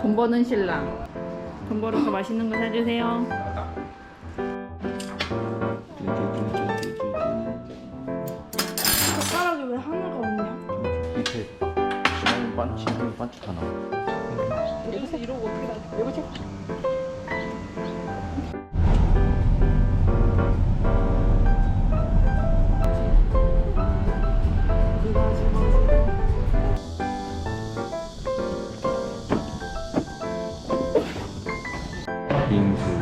돈 버는 신랑. 돈 벌어서 맛있는 거 사주세요 반씩 하나. 여기서 이러고 어떻게 다 여보세요? 빙수.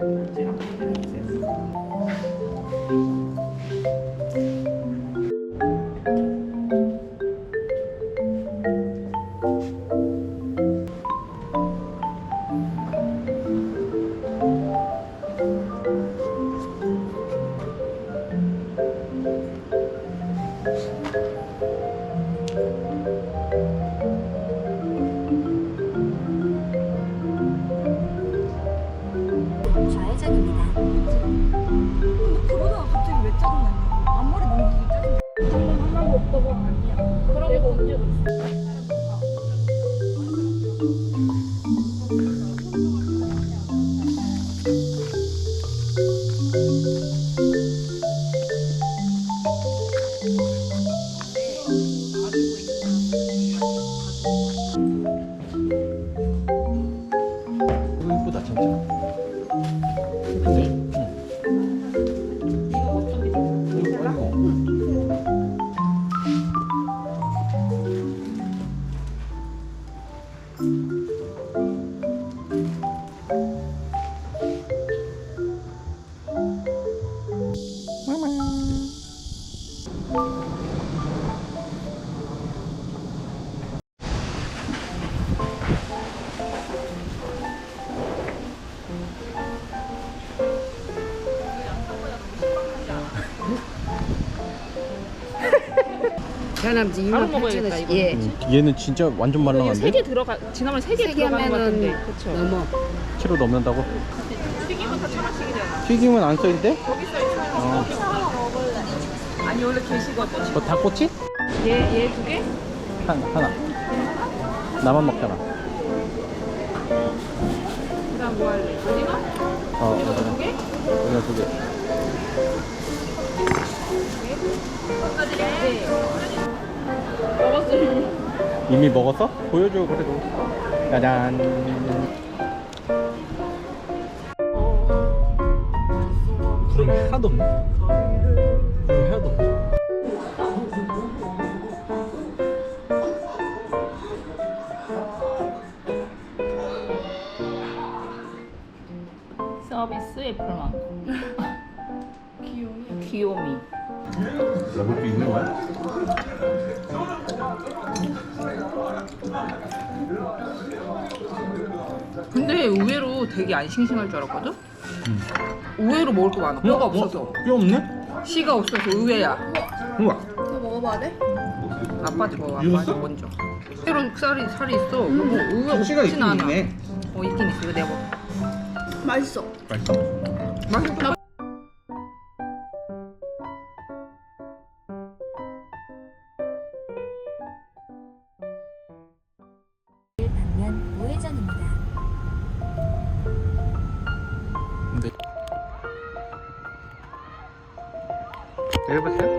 그런 연합지 바로 2만 먹어야겠다, 8천원씩 이거. 예 음, 얘는 진짜 완전 말랑한데? 세개 들어가 지난번에 세 개 세개 들어가는 것 같은데. 하면은 그쵸? 넘어 키로 넘는다고? 튀김은 다 천 원씩이잖아. 튀김은 안 써있대? 거기 써 있어. 어. 아니 원래 게시거든. 그거 닭꼬치? 얘얘 두 개? 한, 하나. 나만 먹잖아. 그다음 뭐 할래? 오징어? 어, 이거 두 맞아. 개? 이거 두 개. 네. 이미 먹었어? 보여줘, 그래도. 짜잔. 구름이 하나도 없네. 구름이 하나도 없네. 서비스 애플만큼 귀요미 귀요미 먹을 수 있는 거야? 근데 의외로 되게 안 싱싱할 줄 알았거든? 의외로 먹을 거 많아. 뼈가 없어서. 뼈 없네? 씨가 없어서 의외야. 우와. 너 먹어봐야 돼? 아빠지 먹어. 익었어? 아빠지 먼저. 새로 살이 살이 있어. 그리고 의외가 씨가 없진 있긴 않아. 있네. 어 있긴 있어. 이거 내가 먹어. 맛있어. 맛있어. 맛있어. 내려보세요.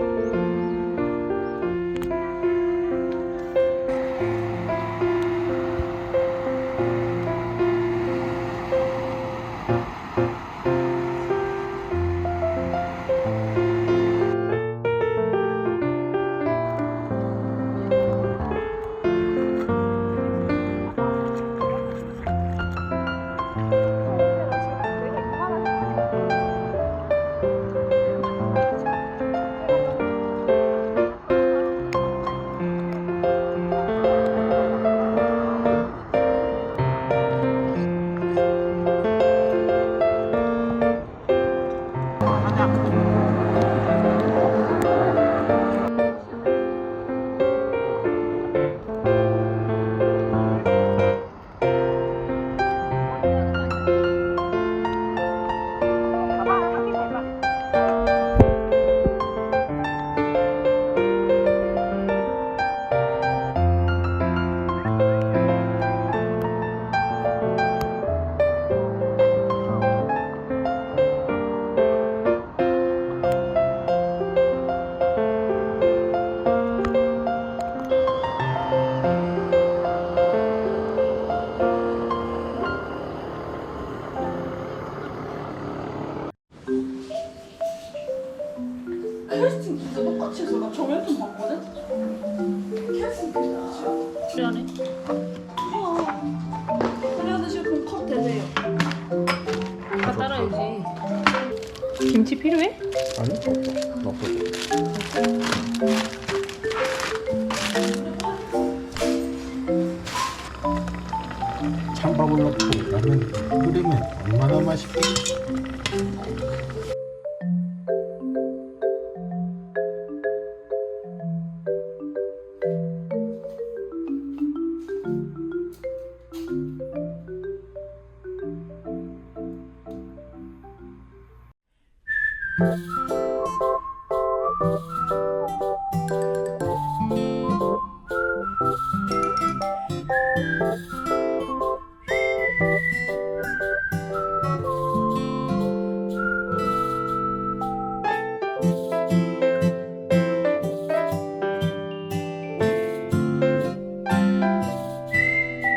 캐스팅 진짜 똑같이 해서 나 저번 좀 봤거든? 캐스팅 진짜. 출연해. 우와 어. 그래가지고 그럼 컵 되세요. 다 따라야지. 김치 필요해? 아니 없어 없어 찬밥을 넣고 라면 끓이면 얼마나 맛있게 겠지